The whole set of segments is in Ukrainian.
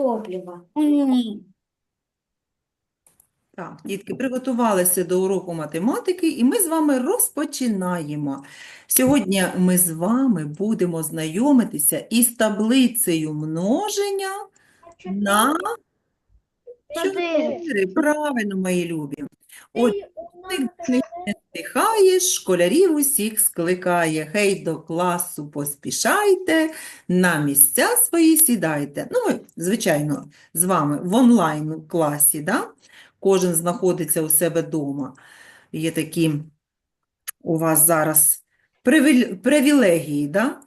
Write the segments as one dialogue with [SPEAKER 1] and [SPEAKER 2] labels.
[SPEAKER 1] топлива.
[SPEAKER 2] Ні.
[SPEAKER 3] Так, дітки, приготувалися до уроку математики, і ми з вами розпочинаємо. Сьогодні ми з вами будемо знайомитися із таблицею множення на
[SPEAKER 1] Чотири.
[SPEAKER 3] 4. Правильно, мої любі. Отже, не стихає, школярів усіх скликає. Хей до класу поспішайте, на місця свої сідайте. Ну, ми, звичайно, з вами в онлайн класі, да? Кожен знаходиться у себе вдома. Є такі у вас зараз привілегії, да?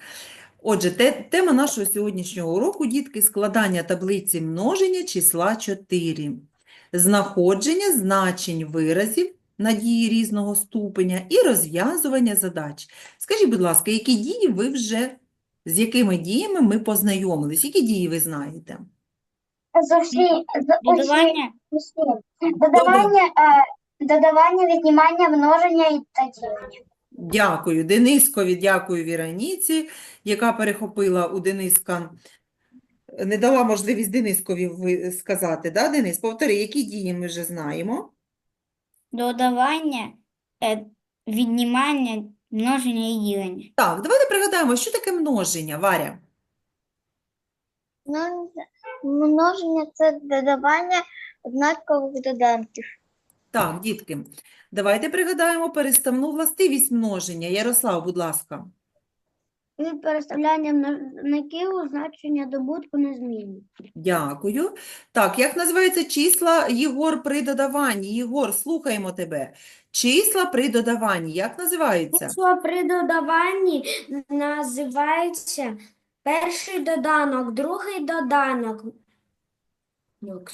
[SPEAKER 3] Отже, те, тема нашого сьогоднішнього уроку, дітки, складання таблиці множення числа 4, знаходження значень виразів на дії різного ступеня і розв'язування задач. Скажіть, будь ласка, які дії ви вже, з якими діями ми познайомились? Які дії ви знаєте?
[SPEAKER 1] З усі, з
[SPEAKER 2] Додавання.
[SPEAKER 1] усі, усі. Додавання, е, додавання, віднімання, множення і та ділення.
[SPEAKER 3] Дякую Денискові, дякую Віроніці, яка перехопила у Дениска, не дала можливість Денискові сказати, да, Денис? Повтори, які дії ми вже знаємо?
[SPEAKER 2] Додавання, е, віднімання, множення і ділення.
[SPEAKER 3] Так, давайте пригадаємо, що таке множення, Варя?
[SPEAKER 1] Множення – це додавання однакових доданків.
[SPEAKER 3] Так, дітки, давайте пригадаємо переставну властивість множення. Ярослав, будь ласка.
[SPEAKER 1] Від переставляння множників значення добутку незмінні.
[SPEAKER 3] Дякую. Так, як називаються числа, Єгор, при додаванні? Єгор, слухаємо тебе. Числа при додаванні, як називаються?
[SPEAKER 1] Число при додаванні називається перший доданок, другий доданок.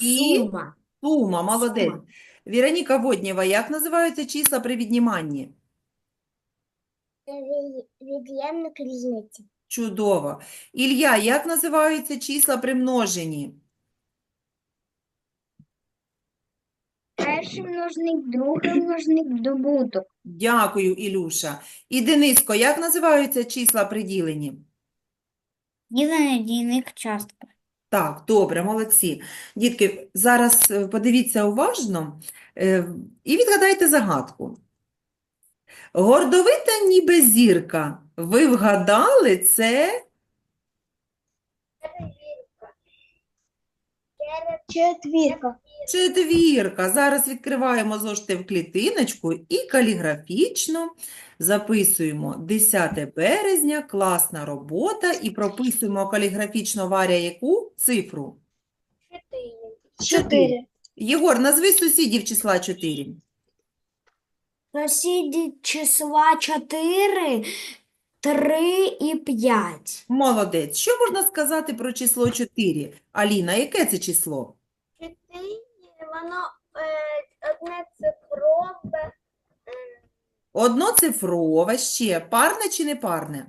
[SPEAKER 3] І?
[SPEAKER 1] Сума.
[SPEAKER 3] Сума, молодець.
[SPEAKER 1] Сума.
[SPEAKER 3] Віроніка Воднєва, як називаються числа при відніманні?
[SPEAKER 1] Від'ємник різниці.
[SPEAKER 3] Чудово. Ілля, як називаються числа при множенні?
[SPEAKER 1] Перший множник, другий множник, добуток.
[SPEAKER 3] Дякую, Ілюша. І Дениско, як називаються числа при діленні?
[SPEAKER 2] Ділення, дійник, частка.
[SPEAKER 3] Так, добре, молодці. Дітки, зараз е, подивіться уважно е, і відгадайте загадку. Гордовита ніби зірка. Ви вгадали це?
[SPEAKER 1] Четвірка.
[SPEAKER 3] Четвірка. Зараз відкриваємо зошити в клітиночку і каліграфічно записуємо 10 березня, класна робота, і прописуємо каліграфічно Варя яку цифру?
[SPEAKER 1] Чотири.
[SPEAKER 3] Єгор, назви сусідів числа 4.
[SPEAKER 1] Сусіді числа 4, 3 і 5.
[SPEAKER 3] Молодець. Що можна сказати про число 4? Аліна, яке це число?
[SPEAKER 1] 4, воно е, одне цифрове,
[SPEAKER 3] Одноцифрове, ще парне чи не парне?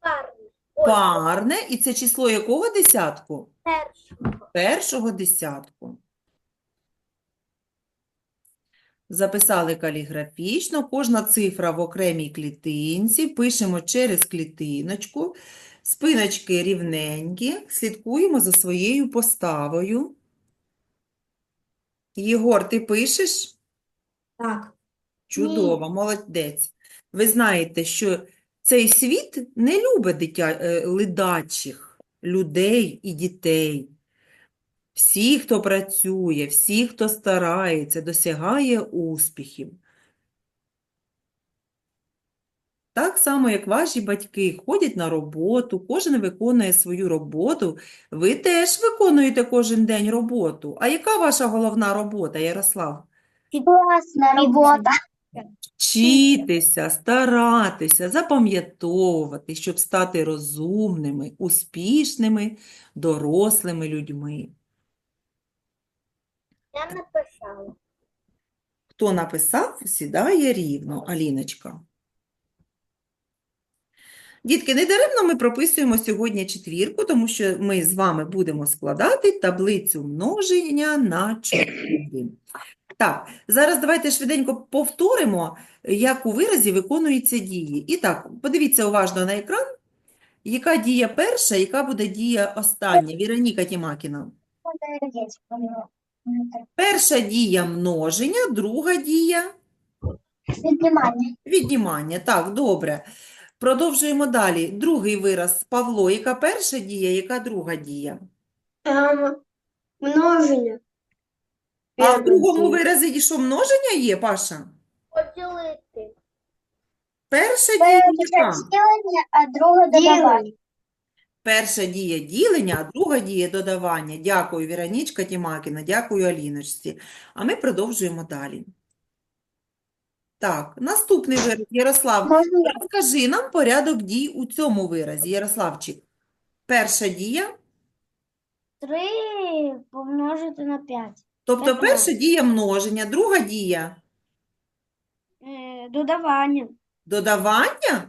[SPEAKER 1] парне.
[SPEAKER 3] Парне, і це число якого десятку?
[SPEAKER 1] Першого.
[SPEAKER 3] Першого десятку. Записали каліграфічно, кожна цифра в окремій клітинці, пишемо через клітиночку, спиночки рівненькі, слідкуємо за своєю поставою. Єгор, ти пишеш?
[SPEAKER 1] Так.
[SPEAKER 3] Чудово, молодець. Ви знаєте, що цей світ не любить дитя, е, ледачих людей і дітей. Всі, хто працює, всі, хто старається, досягає успіхів. Так само, як ваші батьки ходять на роботу, кожен виконує свою роботу, ви теж виконуєте кожен день роботу. А яка ваша головна робота, Ярослав?
[SPEAKER 1] Класна робота.
[SPEAKER 3] Вчитися, старатися, запам'ятовувати, щоб стати розумними, успішними, дорослими людьми.
[SPEAKER 1] Я написала.
[SPEAKER 3] Хто написав, сідає рівно, Аліночка. Дітки, недаремно ми прописуємо сьогодні четвірку, тому що ми з вами будемо складати таблицю множення на 4. Так, зараз давайте швиденько повторимо, як у виразі виконуються дії. І так, подивіться уважно на екран. Яка дія перша, яка буде дія остання? Віроніка Тімакіна. Перша дія множення, друга дія
[SPEAKER 1] Віднімання.
[SPEAKER 3] віднімання. Так, добре. Продовжуємо далі. Другий вираз. Павло, яка перша дія, яка друга дія?
[SPEAKER 1] Ем, множення.
[SPEAKER 3] А в другому виразі і що множення є, Паша?
[SPEAKER 1] Поділити.
[SPEAKER 3] Перша дія яка?
[SPEAKER 1] А друге додавання.
[SPEAKER 3] Перша дія ділення, а друга дія додавання. Дякую, Віронічка Тімакіна, дякую Аліночці. А ми продовжуємо далі. Так, наступний вираз. Ярослав,
[SPEAKER 1] Можна
[SPEAKER 3] розкажи нам порядок дій у цьому виразі. Ярославчик, перша дія,
[SPEAKER 2] Три помножити на п'ять.
[SPEAKER 3] тобто
[SPEAKER 2] Ага.
[SPEAKER 3] перша дія множення, друга дія
[SPEAKER 2] Е, додавання.
[SPEAKER 3] додавання,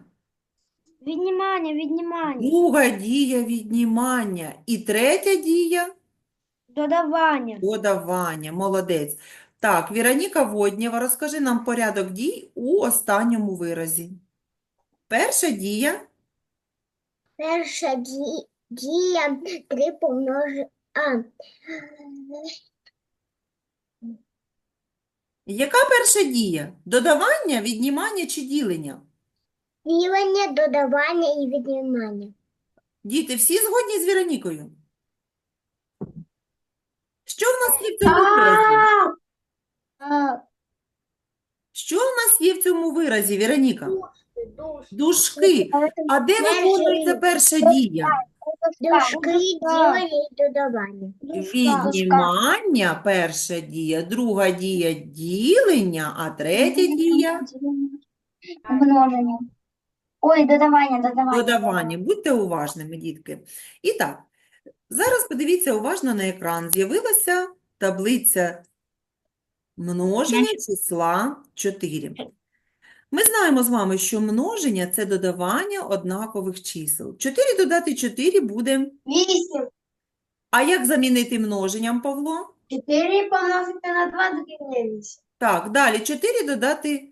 [SPEAKER 2] Віднімання, віднімання.
[SPEAKER 3] друга дія віднімання і третя дія
[SPEAKER 2] Додавання.
[SPEAKER 3] Додавання, молодець. Так, Віроніка Воднєва, розкажи нам порядок дій у останньому виразі. Перша дія,
[SPEAKER 1] Перша ді- дія три помножити. А,
[SPEAKER 3] яка перша дія? Додавання, віднімання чи ділення?
[SPEAKER 1] Ділення, додавання і віднімання.
[SPEAKER 3] Діти, всі згодні з Віронікою? Що в нас є в цьому виразі? Що в нас є в цьому виразі, Віроніка?
[SPEAKER 1] душ.
[SPEAKER 3] Дужки. А де виконується
[SPEAKER 1] дія.
[SPEAKER 3] перша дія?
[SPEAKER 1] Дужки, ділення і додавання.
[SPEAKER 3] Віднімання, перша дія, друга дія ділення, а третя дія
[SPEAKER 1] Множення. Ой, додавання, додавання.
[SPEAKER 3] додавання. Будьте уважними, дітки. І так, зараз подивіться уважно на екран. З'явилася таблиця множення числа 4. Ми знаємо з вами, що множення – це додавання однакових чисел. 4 додати 4 буде.
[SPEAKER 1] Вісім.
[SPEAKER 3] А як замінити множенням, Павло?
[SPEAKER 1] Чотири помножити на два дорівнює вісім.
[SPEAKER 3] Так, далі 4 додати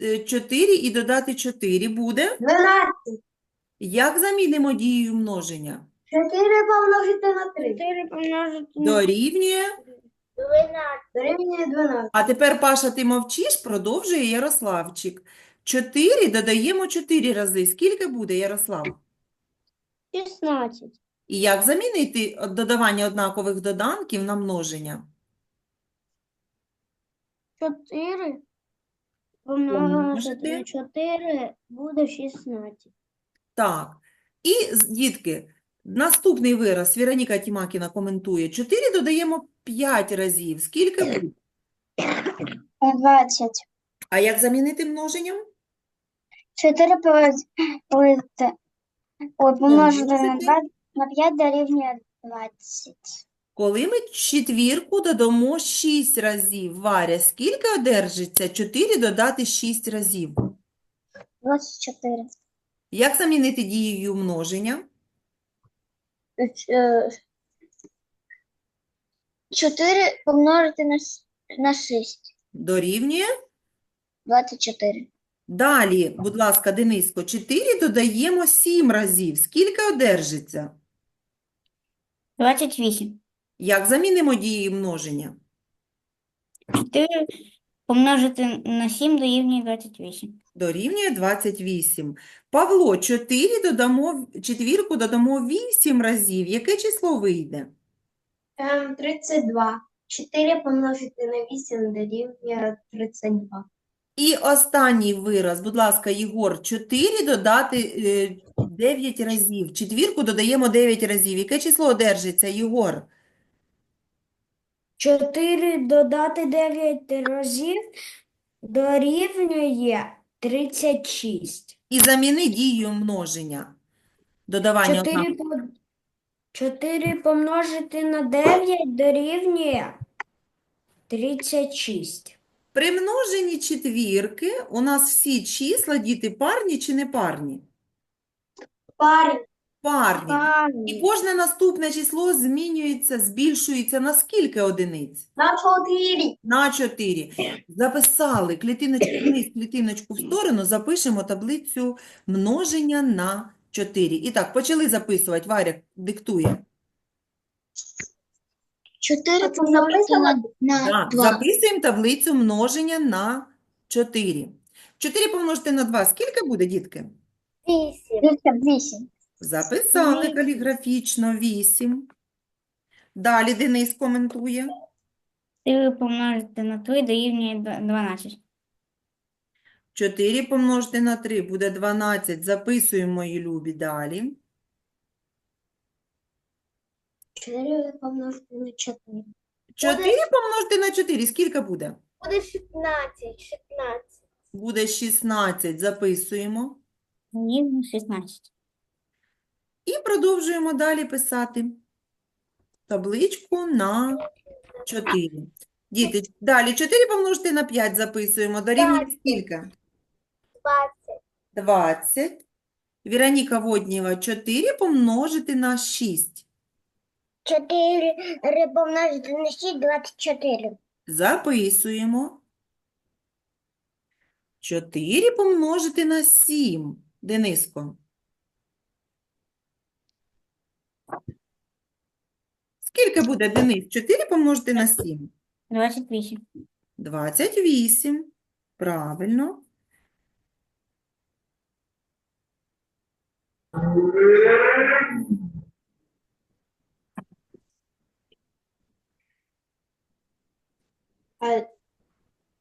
[SPEAKER 3] 4 і додати 4 буде.
[SPEAKER 1] Дванадцять.
[SPEAKER 3] Як замінимо дією множення?
[SPEAKER 1] Чотири помножити на три.
[SPEAKER 2] Чотири помножити на
[SPEAKER 3] Дорівнює.
[SPEAKER 1] Дванадцять. Дорівнює дванадцять.
[SPEAKER 3] А тепер, Паша, ти мовчиш, продовжує Ярославчик. 4 додаємо 4 рази. Скільки буде, Ярослав?
[SPEAKER 2] шістнадцять.
[SPEAKER 3] І як замінити додавання однакових доданків на множення?
[SPEAKER 2] Чотири
[SPEAKER 3] Помножити.
[SPEAKER 2] на чотири буде шістнадцять.
[SPEAKER 3] Так. І, з- дітки, наступний вираз. Віроніка Тімакіна коментує. 4 додаємо 5 разів. Скільки буде?
[SPEAKER 1] Двадцять.
[SPEAKER 3] А як замінити множенням?
[SPEAKER 1] Чотири помножити. Ой, помножити на
[SPEAKER 3] Помножити.
[SPEAKER 1] два, на п'ять дорівнює двадцять.
[SPEAKER 3] Коли ми четвірку додамо 6 разів, Варя, скільки одержиться? 4 додати 6 разів.
[SPEAKER 1] Двадцять чотири.
[SPEAKER 3] Як замінити дією множення?
[SPEAKER 1] Чотири помножити на, с- на шість.
[SPEAKER 3] Дорівнює.
[SPEAKER 1] Двадцять чотири.
[SPEAKER 3] Далі, будь ласка, Дениско, 4 додаємо 7 разів. Скільки одержиться?
[SPEAKER 2] Двадцять вісім.
[SPEAKER 3] Як замінимо дією множення?
[SPEAKER 2] Чотири помножити на сім дорівнює двадцять вісім.
[SPEAKER 3] Дорівнює 28. Павло, 4 додамо, четвірку додамо 8 разів. Яке число вийде?
[SPEAKER 1] Ем, тридцять два. Чотири помножити на вісім дорівнює тридцять два.
[SPEAKER 3] І останній вираз, будь ласка, Єгор, 4 додати 9 разів. Четвірку додаємо 9 разів. Яке число одержиться, Єгор?
[SPEAKER 4] Чотири додати дев'ять разів дорівнює тридцять шість.
[SPEAKER 3] І заміни дією множення. Додавання
[SPEAKER 4] Чотири
[SPEAKER 3] однакових.
[SPEAKER 4] по- Чотири помножити на дев'ять дорівнює тридцять шість.
[SPEAKER 3] При множенні четвірки у нас всі числа, діти, парні чи не парні?
[SPEAKER 1] Пари.
[SPEAKER 3] Парні. І кожне наступне число змінюється, збільшується на скільки одиниць?
[SPEAKER 1] На чотири.
[SPEAKER 3] На 4. Записали клітиночку вниз, клітиночку в сторону, запишемо таблицю множення на 4. І так, почали записувати. Варя диктує.
[SPEAKER 1] 4 помножити на,
[SPEAKER 3] Так, записуємо таблицю множення на 4. 4 помножити на 2. Скільки буде, дітки?
[SPEAKER 1] 8. 8.
[SPEAKER 3] Записали каліграфічно 8. Далі Денис коментує.
[SPEAKER 2] 4 помножити на 3 дорівнює 12.
[SPEAKER 3] 4 помножити на 3 буде 12. Записуємо, мої любі, далі.
[SPEAKER 1] 4 помножити на 4.
[SPEAKER 3] 4 помножити на 4. Скільки буде?
[SPEAKER 1] Буде 16. 16.
[SPEAKER 3] Буде 16. Записуємо.
[SPEAKER 2] Рівно 16.
[SPEAKER 3] І продовжуємо далі писати табличку на 4. Діти, далі 4 помножити на 5 записуємо. Дорівнює скільки?
[SPEAKER 1] 20.
[SPEAKER 3] 20. Віроніка Воднєва 4 помножити на 6.
[SPEAKER 1] 4 помножити на 6 – 24.
[SPEAKER 3] Записуємо. 4 помножити на 7. Дениско. Скільки буде, Денис? 4 помножити на 7.
[SPEAKER 2] 28.
[SPEAKER 3] 28. Правильно.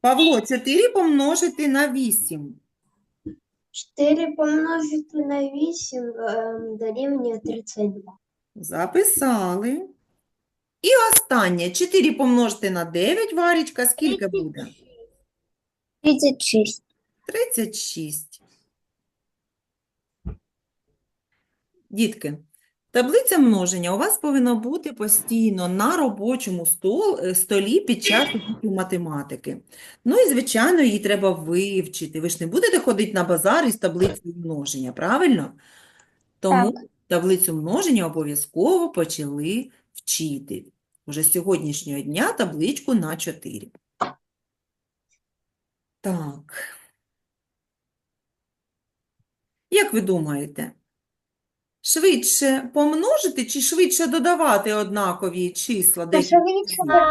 [SPEAKER 3] Павло, 4 помножити на 8.
[SPEAKER 1] 4 помножити на 8 ем, дорівнює 32.
[SPEAKER 3] Записали. І останнє. 4 помножити на 9, Варічка, скільки буде?
[SPEAKER 1] 36.
[SPEAKER 3] 36. Дітки, таблиця множення у вас повинна бути постійно на робочому стол, е, столі під час математики. Ну і, звичайно, її треба вивчити. Ви ж не будете ходити на базар із таблицею множення, правильно? Тому таблицю множення обов'язково почали вчити. Уже з сьогоднішнього дня табличку на 4. Так. Як ви думаєте, швидше помножити чи швидше додавати однакові числа? Декілька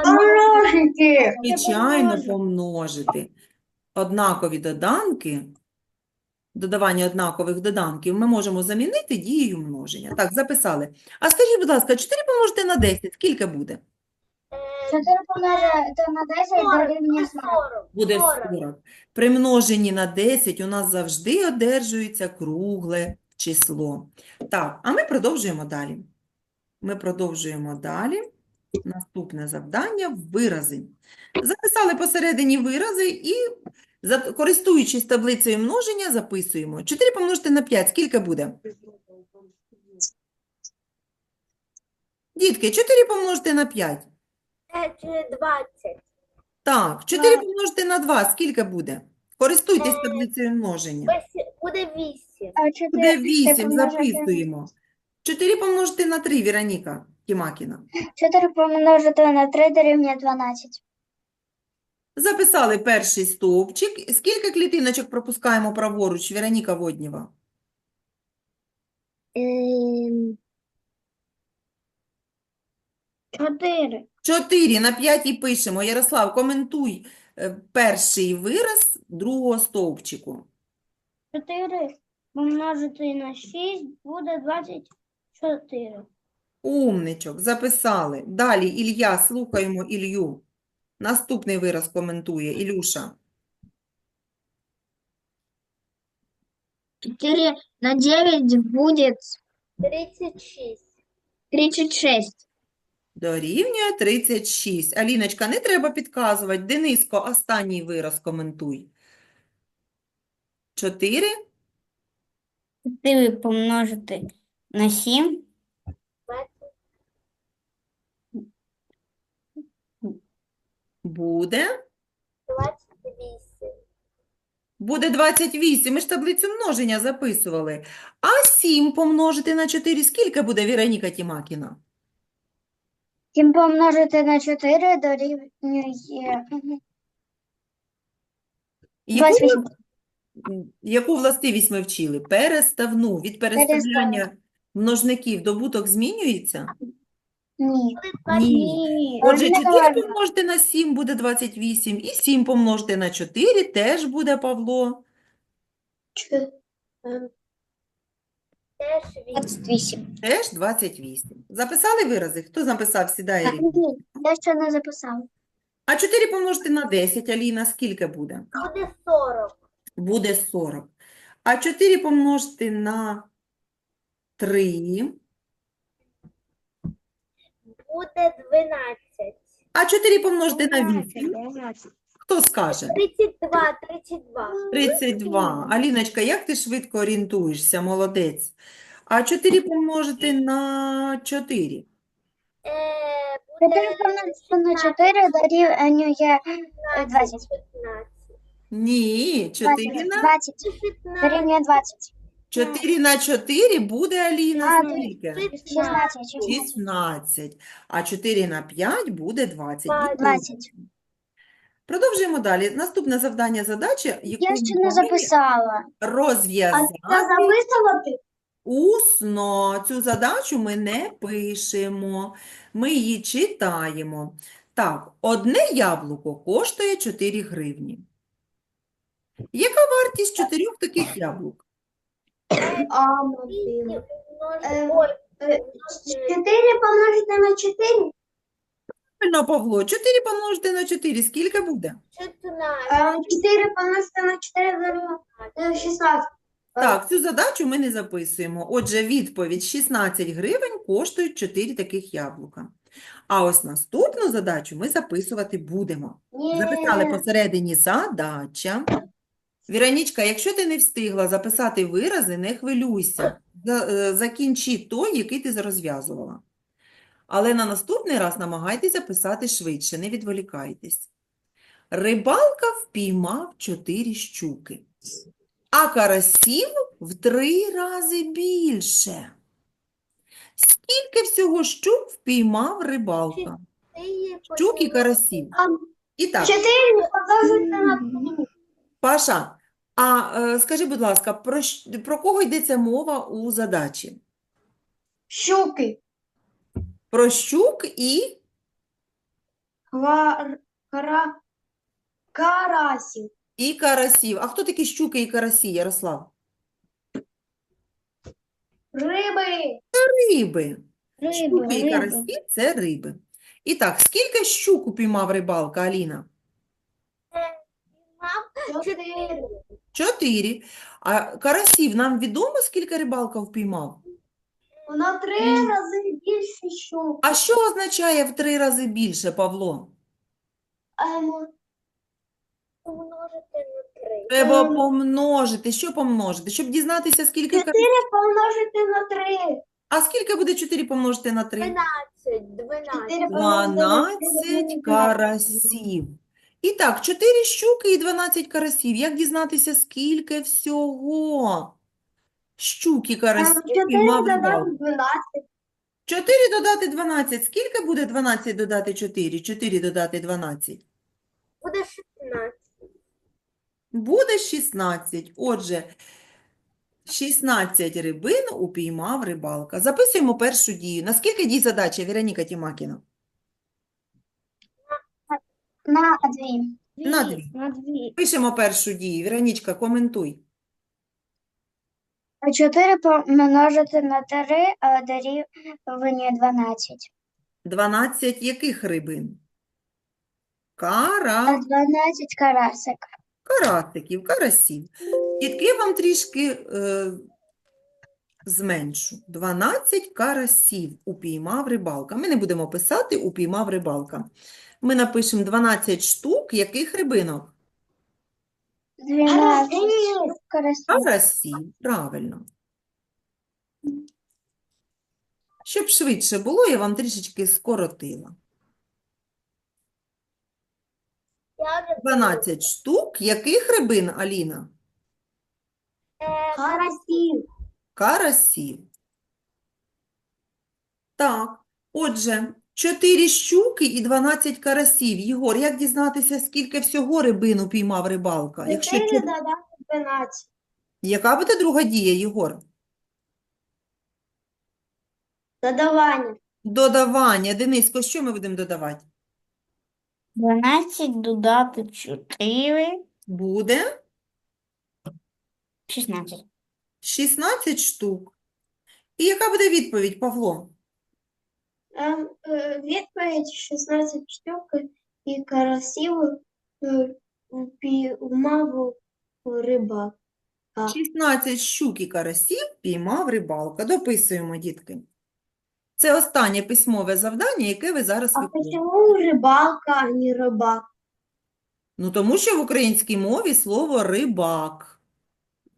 [SPEAKER 1] Помножити.
[SPEAKER 3] Звичайно, помножити. Однакові доданки, додавання однакових доданків ми можемо замінити дією множення. Так, записали. А скажіть, будь ласка, 4 помножити на 10, скільки буде?
[SPEAKER 1] 4 помножити на 10 дорівнює 40.
[SPEAKER 3] Буде 40. При множенні на 10 у нас завжди одержується кругле число. Так, а ми продовжуємо далі. Ми продовжуємо далі. Наступне завдання – вирази. Записали посередині вирази і, користуючись таблицею множення, записуємо. 4 помножити на 5, скільки буде? Дітки, 4 помножити на 5.
[SPEAKER 1] 20.
[SPEAKER 3] Так, 4 помножити на 2, скільки буде? Користуйтесь таблицею множення.
[SPEAKER 1] Буде 8.
[SPEAKER 3] Буде 8, записуємо. 4 помножити на 3, Віроніка Тімакіна.
[SPEAKER 1] 4 помножити на 3 дорівнює 12.
[SPEAKER 3] Записали перший стовпчик. Скільки клітиночок пропускаємо праворуч, Віроніка Воднєва?
[SPEAKER 1] Ем,
[SPEAKER 2] 4.
[SPEAKER 3] 4 на 5 і пишемо. Ярослав, коментуй е, перший вираз другого стовпчику.
[SPEAKER 2] 4 помножити на 6 буде 24.
[SPEAKER 3] Умничок, записали. Далі Ілля, слухаємо Ілью. Наступний вираз коментує Ілюша.
[SPEAKER 1] 4 на 9 будет 36. 36.
[SPEAKER 3] Дорівнює 36. Аліночка, не треба підказувати. Дениско, останній вираз коментуй. 4
[SPEAKER 2] 4 помножити на 7
[SPEAKER 3] буде.
[SPEAKER 1] 28.
[SPEAKER 3] Буде 28. Ми ж таблицю множення записували. А 7 помножити на 4 скільки буде, Віроніка Тімакіна?
[SPEAKER 1] 7 помножити на 4 дорівнює
[SPEAKER 3] Яку ми- яку властивість ми вчили? Переставну. Від переставляння множників добуток змінюється?
[SPEAKER 1] Ні.
[SPEAKER 3] Ні. Отже, 4 помножити на 7 буде 28, і 7 помножити на 4 теж буде, Павло.
[SPEAKER 1] Чотири. Ем, 28.
[SPEAKER 3] Теж 28. Записали вирази? Хто написав, сідає рівно.
[SPEAKER 1] Ні, я ще не записала.
[SPEAKER 3] А 4 помножити на 10, Аліна, скільки буде?
[SPEAKER 1] Буде 40.
[SPEAKER 3] Буде 40. А 4 помножити на 3.
[SPEAKER 1] Буде 12.
[SPEAKER 3] А 4 помножити на 8. Хто скаже?
[SPEAKER 1] 32, 32.
[SPEAKER 3] 32. Аліночка, як ти швидко орієнтуєшся? Молодець. А 4 помножити на 4.
[SPEAKER 1] Е,
[SPEAKER 2] 4 помножити на 4 дорівнює 20.
[SPEAKER 3] Ні, 4 на
[SPEAKER 2] 20 дорівнює 20.
[SPEAKER 3] 4 на 4 буде, Аліна,
[SPEAKER 2] А,
[SPEAKER 3] скільки?
[SPEAKER 2] 16.
[SPEAKER 3] 16. А 4 на 5 буде 20.
[SPEAKER 2] 20.
[SPEAKER 3] Продовжуємо далі. Наступне завдання задача, яку
[SPEAKER 2] Я ще не записала.
[SPEAKER 3] розв'язати
[SPEAKER 1] записувати?
[SPEAKER 3] усно. Цю задачу ми не пишемо, ми її читаємо. Так, одне яблуко коштує 4 гривні. Яка вартість чотирьох таких яблук?
[SPEAKER 1] А, Ем, 4 помножити на 4?
[SPEAKER 3] Правильно, Павло, 4 помножити на 4, скільки буде?
[SPEAKER 1] 4 помножити на 4 дорівнює 16.
[SPEAKER 3] Так, цю задачу ми не записуємо. Отже, відповідь 16 гривень коштують 4 таких яблука. А ось наступну задачу ми записувати будемо. Записали посередині задача. Віронічка, якщо ти не встигла записати вирази, не хвилюйся. Е, Закінчи той, який ти розв'язувала. Але на наступний раз намагайтеся писати швидше, не відволікайтесь. Рибалка впіймав чотири щуки, а карасів в три рази більше. Скільки всього щук впіймав рибалка? Щук і карасів. І так,
[SPEAKER 1] 4 помножити на 3.
[SPEAKER 3] Паша, а е, скажи, будь ласка, про, про кого йдеться мова у задачі?
[SPEAKER 1] Щуки.
[SPEAKER 3] Про щук і
[SPEAKER 1] Квар... Кара... Карасів.
[SPEAKER 3] І карасів. А хто такі щуки і карасі, Ярослав?
[SPEAKER 1] Риби.
[SPEAKER 3] Риби.
[SPEAKER 2] Риби,
[SPEAKER 3] Щуки і карасі – це риби. І так, скільки щук упіймав рибалка, Аліна?
[SPEAKER 1] 4.
[SPEAKER 3] Чотири. А карасів нам відомо, скільки рибалка впіймав?
[SPEAKER 1] Вона 3 рази більше щук.
[SPEAKER 3] А що означає в три рази більше, Павло?
[SPEAKER 1] Ем, Помножити на 3.
[SPEAKER 3] Треба
[SPEAKER 1] Ем.
[SPEAKER 3] помножити. Що помножити? Щоб дізнатися, скільки
[SPEAKER 1] 4
[SPEAKER 3] карасів.
[SPEAKER 1] помножити на 3.
[SPEAKER 3] А скільки буде 4 помножити на 3?
[SPEAKER 1] 12.
[SPEAKER 3] 12 карасів. І так, 4 щуки і 12 карасів. Як дізнатися, скільки всього щук карасів
[SPEAKER 1] 4
[SPEAKER 3] піймав
[SPEAKER 1] додати
[SPEAKER 3] рибалка?
[SPEAKER 1] 12.
[SPEAKER 3] 4 додати 12. Скільки буде 12 додати 4? 4 додати 12.
[SPEAKER 1] Буде 16.
[SPEAKER 3] Буде 16. Отже, 16 рибин упіймав рибалка. Записуємо першу дію. Наскільки дій задача, Віроніка Тімакіна?
[SPEAKER 2] На 2.
[SPEAKER 3] На дві.
[SPEAKER 2] На 2.
[SPEAKER 3] Пишемо першу дію. Віронічка, коментуй.
[SPEAKER 2] 4 помножити на 3 дорівнює 12.
[SPEAKER 3] 12 яких рибин?
[SPEAKER 2] А
[SPEAKER 3] Кара,
[SPEAKER 2] 12 карасик.
[SPEAKER 3] карасиків, карасів. Дітки, вам трішки е, зменшу. 12 карасів упіймав рибалка. Ми не будемо писати упіймав рибалка. Ми напишемо 12 штук яких рибинок?
[SPEAKER 2] 12 карасик.
[SPEAKER 3] Карасів, правильно. Щоб швидше було, я вам трішечки скоротила. 12 штук яких рибин, Аліна?
[SPEAKER 1] Карасів.
[SPEAKER 3] Карасів. Так, отже, 4 щуки і 12 карасів. Єгор, як дізнатися, скільки всього рибин упіймав рибалка? Якщо
[SPEAKER 1] 4
[SPEAKER 3] чот-
[SPEAKER 1] додати 12.
[SPEAKER 3] Яка буде друга дія, Єгор?
[SPEAKER 1] Додавання.
[SPEAKER 3] Додавання. Дениско, що ми будемо додавати?
[SPEAKER 2] 12 додати 4,
[SPEAKER 3] Буде
[SPEAKER 2] 16.
[SPEAKER 3] 16 штук. І яка буде відповідь, Павло?
[SPEAKER 1] Відповідь 16 штук і карасів піймав рибак.
[SPEAKER 3] 16 щук і карасів піймав рибалка. Дописуємо, дітки. Це останнє письмове завдання, яке ви зараз
[SPEAKER 1] А
[SPEAKER 3] виконуєте.
[SPEAKER 1] почему рибалка, а не рибак?
[SPEAKER 3] Ну, тому що в українській мові слово рибак,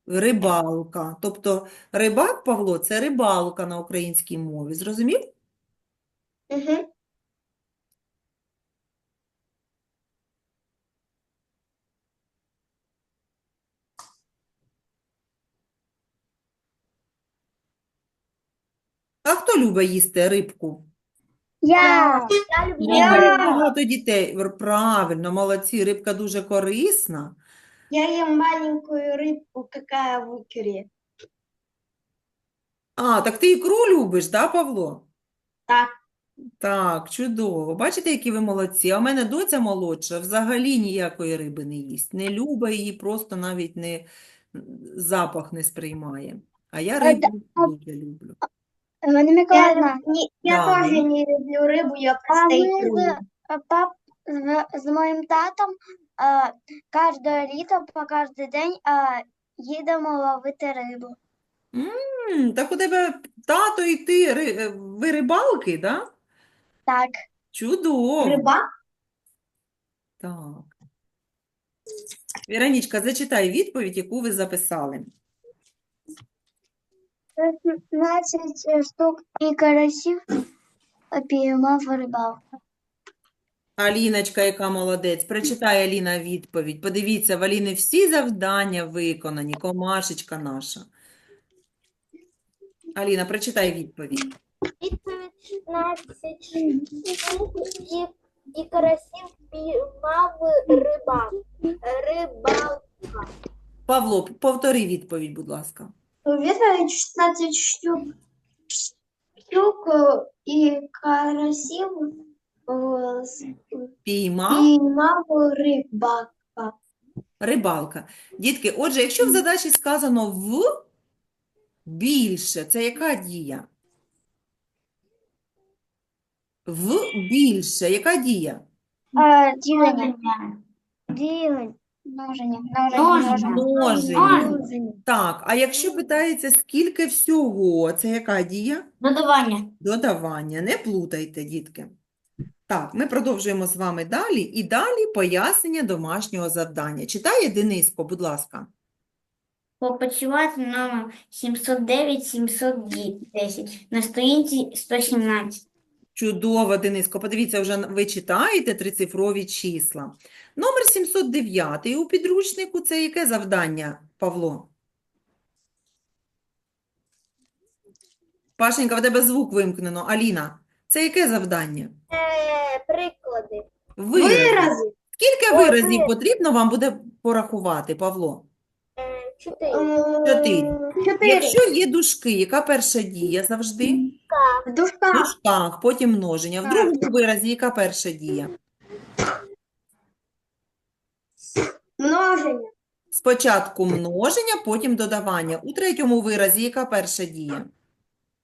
[SPEAKER 3] рибалка. Тобто рибак, Павло, це рибалка на українській мові. Зрозумів?
[SPEAKER 1] Угу.
[SPEAKER 3] А хто любить їсти рибку?
[SPEAKER 2] Я.
[SPEAKER 3] Ой, багато дітей. Правильно, молодці. Рибка дуже корисна.
[SPEAKER 1] Я ем маленькую рыбку, какая в икре.
[SPEAKER 3] А, так ти ікру любиш, да, Павло?
[SPEAKER 1] Так.
[SPEAKER 3] Так, чудово. Бачите, які ви молодці. А в мене доця молодша взагалі ніякої риби не їсть. Не любить її, просто навіть не запах не сприймає. А я
[SPEAKER 2] А,
[SPEAKER 3] рибу дуже люблю.
[SPEAKER 2] Івана
[SPEAKER 1] Я,
[SPEAKER 2] Миколаївна,
[SPEAKER 1] не, я
[SPEAKER 3] Да.
[SPEAKER 1] тоже не люблю рыбу, я
[SPEAKER 2] а
[SPEAKER 1] просто
[SPEAKER 2] ми
[SPEAKER 1] икру.
[SPEAKER 2] з, а, пап, з, з моїм татом а, кожне літо по кожен день а, їдемо ловити рибу.
[SPEAKER 3] М, так у тебе тато і ти, ри- е, ви рибалки, да?
[SPEAKER 2] Так.
[SPEAKER 3] Чудово.
[SPEAKER 1] Рыбак?
[SPEAKER 3] Так. Віронічка, зачитай відповідь, яку ви записали.
[SPEAKER 2] 16 штук і карасів піймав рибалка.
[SPEAKER 3] Аліночка, яка молодець. Прочитай, Аліна, відповідь. Подивіться, в Аліни всі завдання виконані. Комашечка наша. Аліна, прочитай відповідь.
[SPEAKER 2] Відповідь 16 штук і, і карасів піймав рибак. Рибалка.
[SPEAKER 3] Павло, повтори відповідь, будь ласка.
[SPEAKER 1] Відповідь 16 штук, штук е, і карасів е, з-
[SPEAKER 3] Піймав
[SPEAKER 1] піймав рибак.
[SPEAKER 3] рибалка. Дітки, отже, якщо в задачі сказано в більше, це яка дія? В більше, яка дія?
[SPEAKER 2] Ділення. Ділення. Множення. Множення.
[SPEAKER 3] Множення. Так, а якщо питається, скільки всього, це яка дія?
[SPEAKER 2] Додавання.
[SPEAKER 3] Додавання. Не плутайте, дітки. Так, ми продовжуємо з вами далі. І далі пояснення домашнього завдання. Читає Дениско, будь ласка.
[SPEAKER 2] Попрацювати номер 709-710 на сторінці 117.
[SPEAKER 3] Чудово, Дениско. Подивіться, вже ви читаєте трицифрові числа. Номер 709 у підручнику – це яке завдання, Павло? Пашенька, в тебе звук вимкнено. Аліна, це яке завдання?
[SPEAKER 2] Приклади.
[SPEAKER 3] Вирази.
[SPEAKER 1] Вирази.
[SPEAKER 3] Скільки виразів потрібно вам буде порахувати, Павло?
[SPEAKER 2] Чотири.
[SPEAKER 3] Чотири. Якщо є дужки, яка перша дія завжди?
[SPEAKER 1] В
[SPEAKER 3] В
[SPEAKER 1] дужках.
[SPEAKER 3] дужках, потім множення. В другому виразі яка перша дія?
[SPEAKER 1] Множення.
[SPEAKER 3] Спочатку множення, потім додавання. У третьому виразі яка перша дія?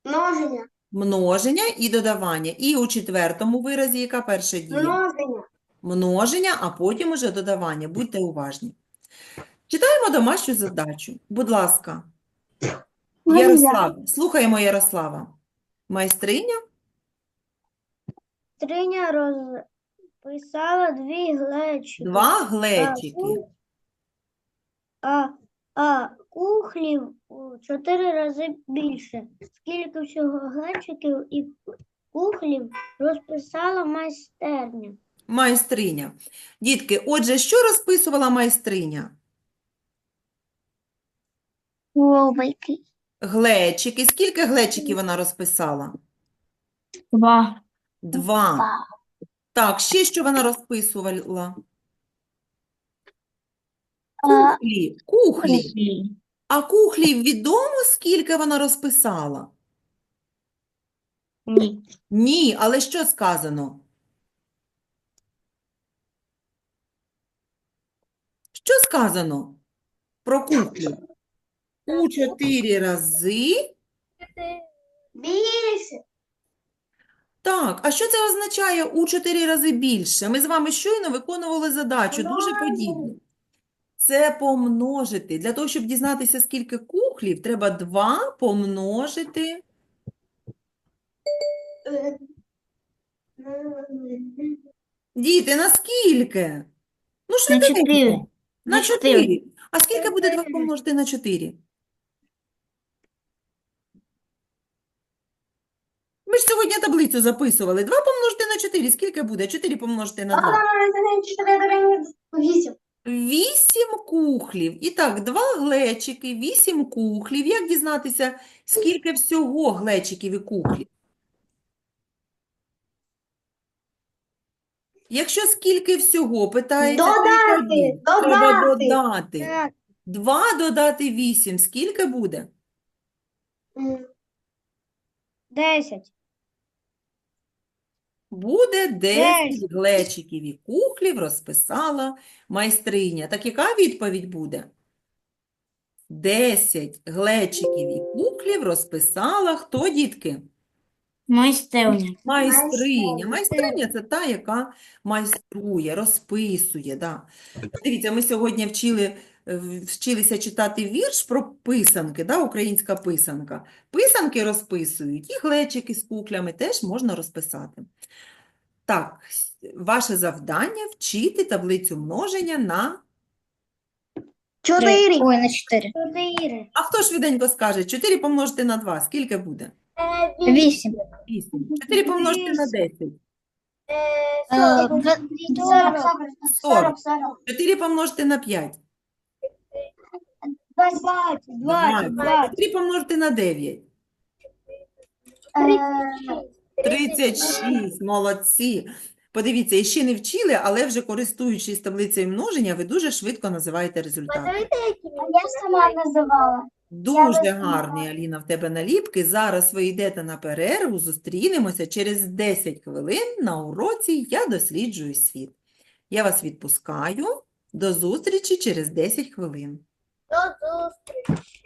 [SPEAKER 1] Множення.
[SPEAKER 3] Множення і додавання. І у четвертому виразі яка перша дія?
[SPEAKER 1] Множення.
[SPEAKER 3] Множення, а потім уже додавання. Будьте уважні. Читаємо домашню задачу. Будь ласка. Ярослав, слухаємо Ярослава. Майстриня?
[SPEAKER 2] Триня розписала дві глечики.
[SPEAKER 3] Два глечики.
[SPEAKER 2] А, а кухлів у чотири рази більше. Скільки всього глечиків і кухлів розписала майстерня?
[SPEAKER 3] Майстриня. Дітки, отже, що розписувала майстриня?
[SPEAKER 2] Голубики.
[SPEAKER 3] Глечики. Скільки глечиків вона розписала?
[SPEAKER 2] Два.
[SPEAKER 3] Два. Так, ще що вона розписувала? Кухлі, кухлі. А кухлі відомо, скільки вона розписала?
[SPEAKER 1] Ні.
[SPEAKER 3] Ні, але що сказано? Що сказано про кухлі? У чотири рази.
[SPEAKER 1] Більше.
[SPEAKER 3] Так, а що це означає у чотири рази більше? Ми з вами щойно виконували задачу, дуже подібну. Це помножити. Для того, щоб дізнатися, скільки кухлів, треба 2 помножити. Діти, на скільки? Ну,
[SPEAKER 1] На
[SPEAKER 3] швиденько.
[SPEAKER 1] чотири.
[SPEAKER 3] На
[SPEAKER 1] На чотири.
[SPEAKER 3] 4. А скільки буде 2 помножити на 4? Ми ж сьогодні таблицю записували. 2 помножити на 4. Скільки буде? 4 помножити на 2.
[SPEAKER 1] Вісім.
[SPEAKER 3] 8 кухлів. І так, 2 глечики, 8 кухлів. Як дізнатися, скільки всього глечиків і кухлів? Якщо скільки всього, питається
[SPEAKER 1] Додати.
[SPEAKER 3] Треба
[SPEAKER 1] додати.
[SPEAKER 3] додати.
[SPEAKER 2] Так.
[SPEAKER 3] 2 додати 8. Скільки буде?
[SPEAKER 1] М,
[SPEAKER 2] Десять.
[SPEAKER 3] Буде 10 глечиків і кухлів розписала майстриня. Так яка відповідь буде? 10 глечиків і кухлів розписала хто, дітки? Майстриня.
[SPEAKER 1] Майстриня.
[SPEAKER 3] Майстриня – це та, яка майструє, розписує. Да. Дивіться, ми сьогодні вчили, вчилися читати вірш про писанки, да, українська писанка. Писанки розписують, і глечики з куклями теж можна розписати. Так, ваше завдання вчити таблицю множення на.
[SPEAKER 2] Чотири.
[SPEAKER 1] Ой, на чотири.
[SPEAKER 2] Чотири.
[SPEAKER 3] А хто швиденько скаже? 4 помножити на 2. Скільки буде?
[SPEAKER 1] Е, Вісім.
[SPEAKER 3] Вісім. Чотири помножити на десять.
[SPEAKER 1] Е, е,
[SPEAKER 2] сорок.
[SPEAKER 3] Сорок. Чотири помножити на 5.
[SPEAKER 2] 20, 20,
[SPEAKER 3] 20. 3 помножити на 9.
[SPEAKER 2] Е,
[SPEAKER 3] 36, молодці. Подивіться, і ще не вчили, але вже користуючись таблицею множення, ви дуже швидко називаєте
[SPEAKER 2] результати. Я сама називала.
[SPEAKER 3] Дуже гарні, Аліна, в тебе наліпки. Зараз ви йдете на перерву, зустрінемося через 10 хвилин на уроці Я досліджую світ. Я вас відпускаю. До зустрічі через 10 хвилин.
[SPEAKER 2] До зустрічі.